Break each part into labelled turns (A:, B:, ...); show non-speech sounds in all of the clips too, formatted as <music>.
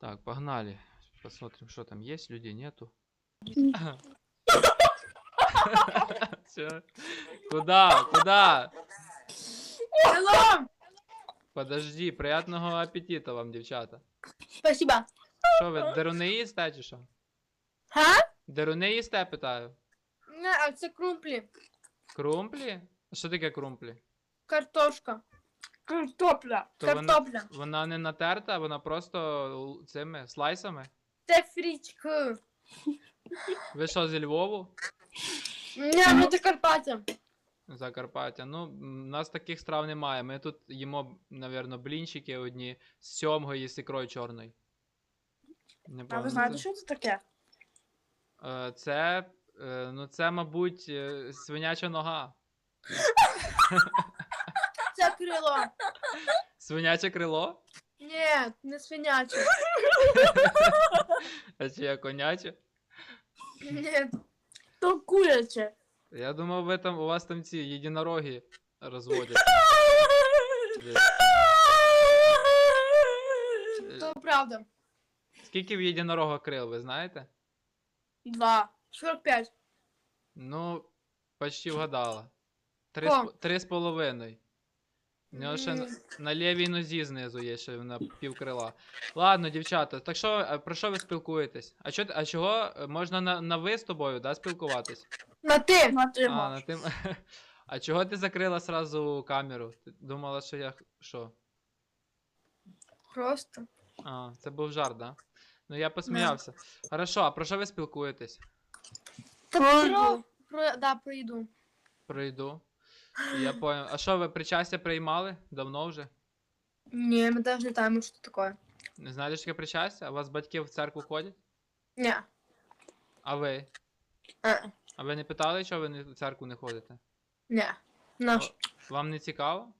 A: Так, погнали. Посмотрим, что там есть, людей нету. <laughs> Куда? Куда? Подожди, приятного аппетита вам, дівчата.
B: Спасибо.
A: Що ви, деруни їсте чи що?
B: Га?
A: Деруни їсте, питаю.
B: Не, а це крумплі.
A: Крумплі? А Що таке крумплі?
B: Картошка. Картопля.
A: То
B: Картопля.
A: Вона не натерта, вона просто л- цими слайсами.
B: Це фрічки.
A: Ви що, зі Львову?
B: Ну це Карпаття.
A: Закарпаття. Ну, м, у нас таких страв немає. Ми тут їмо, напевно, блінчики одні з сьомгою і з ікрою чорною. Не
C: А
A: пам'ятаю.
C: ви знаєте, що це таке?
A: Е, Це, е, ну це, мабуть, е, свиняча нога. <laughs>
B: Крило.
A: Свиняче крило?
B: Ні, не свиняче.
A: А чи я коняче?
B: Ні.
C: То куряче.
A: Я думав, ви там, у вас там ці єдинороги розводять.
B: То правда.
A: Скільки в єдинорога крил, ви знаєте?
B: Два. 45.
A: Ну, почти вгадала. Три,
B: О.
A: з, три з половиною. У нього ще на, на лівій нозі знизу є ще на півкрила. Ладно, дівчата, так що, е, про що ви спілкуєтесь? А, чо, а чого е, можна на, на ви з тобою, да, спілкуватись?
B: На ти.
C: На ти
A: А, на тим... <laughs> а чого ти закрила сразу камеру? Ти думала, що я. х- Що?
B: Просто.
A: А, це був жарт, да? Ну я посміявся. Хорошо, а про що ви спілкуєтесь?
B: Та про, про, да, про їду.
A: Прийду. Я понял. А що ви причастя приймали? Давно вже?
B: Ні, ми навіть не знаємо, що це таке.
A: Не знаєте, що таке причастя? А у вас батьки в церкву ходять?
B: Ні.
A: А ви?
B: Е,
A: А ви не питали, чого ви не- в церкву не ходите?
B: Ні. Наш.
A: Вам не цікаво?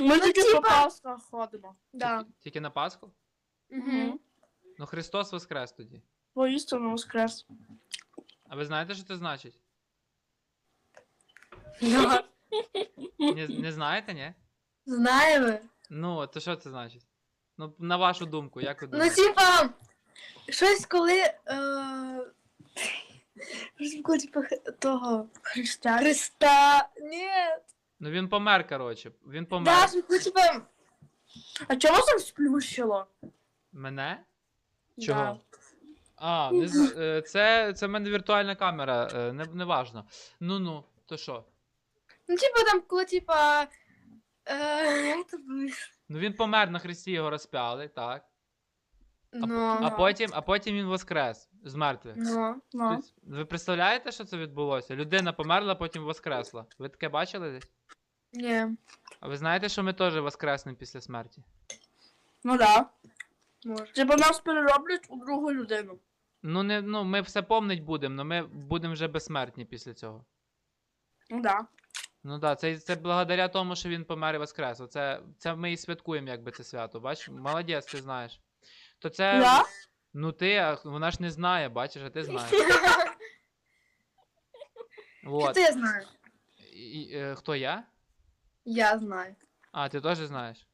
C: Ми тільки
B: типа-
C: по Пасхах ходимо.
B: Да.
A: Тільки, тільки на Пасху?
B: Угу.
A: Ну Христос воскрес тоді.
C: Воістину воскрес.
A: А ви знаєте, що це значить?
B: Ну,
A: Не, не знаєте, ні?
B: Знаємо.
A: Ну, то що це значить? Ну, на вашу думку, як ви
B: Ну,
A: думаєте?
B: типа, щось коли. Е... Коли, типа, х- того.
C: Христя.
B: Христа. Ні.
A: Ну він помер, коротше. Він помер.
B: Да, коли, типа.
C: А чому там сплющило?
A: Мене? Чого?
C: Да.
A: А, не, з- е, це, це в мене віртуальна камера, е, не, не важно. Ну-ну, то що?
B: Ну, типа, там, коли, типа. Е... Як це було?
A: Ну він помер на хресті, його розп'яли, так. А,
B: Ну.
A: а, потім, а потім він воскрес з мертвих.
B: Ну.
C: Ну.
A: Тобто, Ви представляєте, що це відбулося? Людина померла, потім воскресла. Ви таке бачили десь?
B: Ні.
A: А ви знаєте, що ми теж воскреснемо після смерті?
C: Ну да.
B: Може.
C: Типа нас перероблять у другу людину.
A: Ну, не, ну ми все помнить будемо, але ми будемо вже безсмертні після цього.
C: Ну да.
A: Ну так, це, це благодаря тому, що він помер і воскрес. Оце, це ми і святкуємо, якби це свято. Бачиш, молодець, ти знаєш. То це.
C: Я?
A: Ну ти, а вона ж не знає, бачиш, а ти знаєш. <laughs> Вот.
B: ти знаєш?
A: І, е, хто я?
B: Я знаю.
A: А, ти теж знаєш?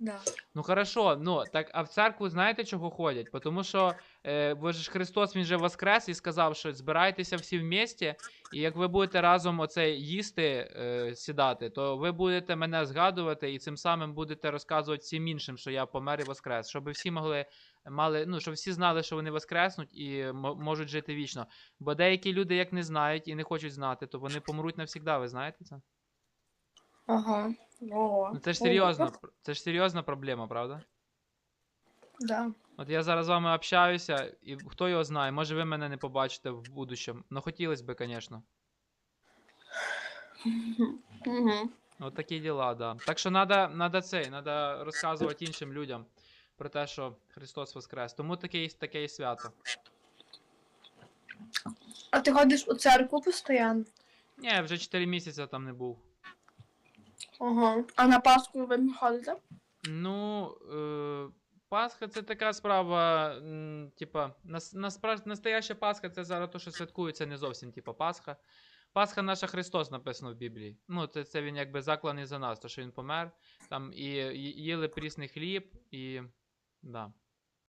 B: Да.
A: Ну хорошо, ну так, а в церкву знаєте, чого ходять? Тому що е, бо ж Христос він же воскрес і сказав, що збирайтеся всі в місті, і як ви будете разом оце їсти, е, сідати, то ви будете мене згадувати і цим самим будете розказувати всім іншим, що я помер і воскрес, щоб всі могли мали, ну щоб всі знали, що вони воскреснуть і можуть жити вічно. Бо деякі люди як не знають і не хочуть знати, то вони помруть навсігда, ви знаєте це?
B: Ага.
C: Ого.
A: Ну це ж серйозно, це ж серйозна проблема, правда?
B: Да.
A: От я зараз з вами общаюся, і хто його знає, може ви мене не побачите в будущем. Ну хотілося б, звісно.
C: Угу.
A: От такі діла, да. Так що надо, надо цей, надо розказувати іншим людям про те, що Христос Воскрес. Тому таке, таке і свято.
B: А ти ходиш у церкву постійно?
A: Ні, вже 4 місяці там не був.
B: Ага.
C: А на Пасху ви не ходите?
A: Ну, е, Пасха це така справа, м, типа, нас, насправді настояща Пасха це зараз то, що святкується не зовсім, типа Пасха. Пасха наша Христос написано в Біблії. Ну, це, це він якби закланий за нас, то що він помер. Там і, і їли прісний хліб, і. Да.